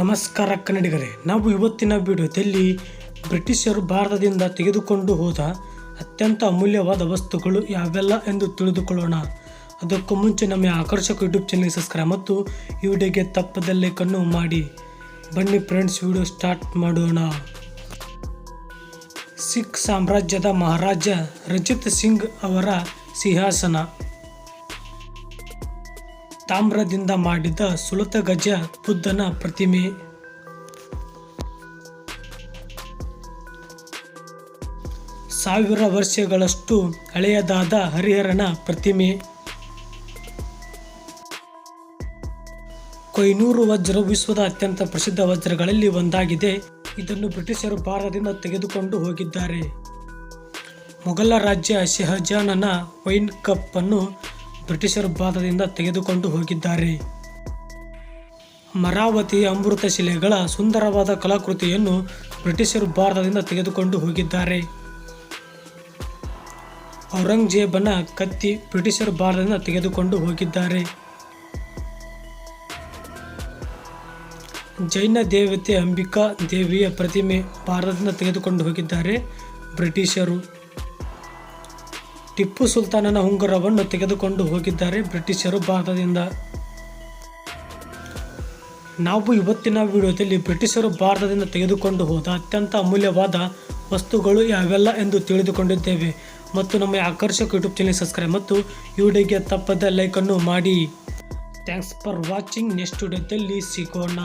ನಮಸ್ಕಾರ ಕನ್ನಡಿಗರೇ, ನಾವು ಇವತ್ತಿನ ವಿಡಿಯೋದಲ್ಲಿ ಬ್ರಿಟಿಷರು ಭಾರತದಿಂದ ತೆಗೆದುಕೊಂಡು ಹೋದ ಅತ್ಯಂತ ಅಮೂಲ್ಯವಾದ ವಸ್ತುಗಳು ಯಾವೆಲ್ಲ ಎಂದು ತಿಳಿದುಕೊಳ್ಳೋಣ. ಅದಕ್ಕೂ ಮುಂಚೆ ನಮ್ಮ ಆಕರ್ಷಕ ಯೂಟ್ಯೂಬ್ ಚಾನಲ್ ಸಬ್ಸ್ಕ್ರೈಬ್ ಮತ್ತು ಈ ವಿಡಿಯೋಗೆ ತಪ್ಪದಲ್ಲೇ ಕಣ್ಣು ಮಾಡಿ. ಬನ್ನಿ ಫ್ರೆಂಡ್ಸ್ ವಿಡಿಯೋ ಸ್ಟಾರ್ಟ್ ಮಾಡೋಣ. ಸಿಖ್ ಸಾಮ್ರಾಜ್ಯದ ಮಹಾರಾಜ ರಂಜಿತ್ ಸಿಂಗ್ ಅವರ ಸಿಂಹಾಸನ. ತಾಮ್ರದಿಂದ ಮಾಡಿದ ಸುಲತ ಗಜ ಬುದ್ಧನ ಪ್ರತಿಮೆ. ಸಾವಿರ ವರ್ಷಗಳಷ್ಟು ಹಳೆಯದಾದ ಹರಿಹರನ ಪ್ರತಿಮೆ. ಕೊಯ್ನೂರು ವಜ್ರ ವಿಶ್ವದ ಅತ್ಯಂತ ಪ್ರಸಿದ್ಧ ವಜ್ರಗಳಲ್ಲಿ ಒಂದಾಗಿದೆ. ಇದನ್ನು ಬ್ರಿಟಿಷರು ಭಾರತದಿಂದ ತೆಗೆದುಕೊಂಡು ಹೋಗಿದ್ದಾರೆ. ಮೊಘಲ ರಾಜ್ಯ ಶೆಹಜಾನನ ವೈನ್ ಕಪ್ ಅನ್ನು ಬ್ರಿಟಿಷರು ಭಾರತದಿಂದ ತೆಗೆದುಕೊಂಡು ಹೋಗಿದ್ದಾರೆ. ಮರಾವತಿ ಅಮೃತ ಶಿಲೆಗಳ ಸುಂದರವಾದ ಕಲಾಕೃತಿಯನ್ನು ಬ್ರಿಟಿಷರು ಭಾರತದಿಂದ ತೆಗೆದುಕೊಂಡು ಹೋಗಿದ್ದಾರೆ. ಔರಂಗಜೇಬನ ಕತ್ತಿ ಬ್ರಿಟಿಷರು ಭಾರತದಿಂದ ತೆಗೆದುಕೊಂಡು ಹೋಗಿದ್ದಾರೆ. ಜೈನ ದೇವತೆ ಅಂಬಿಕಾ ದೇವಿಯ ಪ್ರತಿಮೆ ಭಾರತದಿಂದ ತೆಗೆದುಕೊಂಡು ಹೋಗಿದ್ದಾರೆ ಬ್ರಿಟಿಷರು. ಟಿಪ್ಪು ಸುಲ್ತಾನನ ಉಂಗುರವನ್ನು ತೆಗೆದುಕೊಂಡು ಹೋಗಿದ್ದಾರೆ ಬ್ರಿಟಿಷರು ಭಾರತದಿಂದ. ನಾವು ಇವತ್ತಿನ ವಿಡಿಯೋದಲ್ಲಿ ಬ್ರಿಟಿಷರು ಭಾರತದಿಂದ ತೆಗೆದುಕೊಂಡು ಹೋದ ಅತ್ಯಂತ ಅಮೂಲ್ಯವಾದ ವಸ್ತುಗಳು ಯಾವೆಲ್ಲ ಎಂದು ತಿಳಿದುಕೊಂಡಿದ್ದೇವೆ. ಮತ್ತು ನಮ್ಮ ಆಕರ್ಷಕ ಯೂಟ್ಯೂಬ್ ಚಾನಲ್ ಸಬ್ಸ್ಕ್ರೈಬ್ ಮತ್ತು ಈ ವಿಡಿಯೋಗೆ ತಪ್ಪದ ಲೈಕನ್ನು ಮಾಡಿ. Thanks for watching. ನೆಕ್ಸ್ಟ್ ವಿಡಿಯೋದಲ್ಲಿ ಸಿಗೋಣ.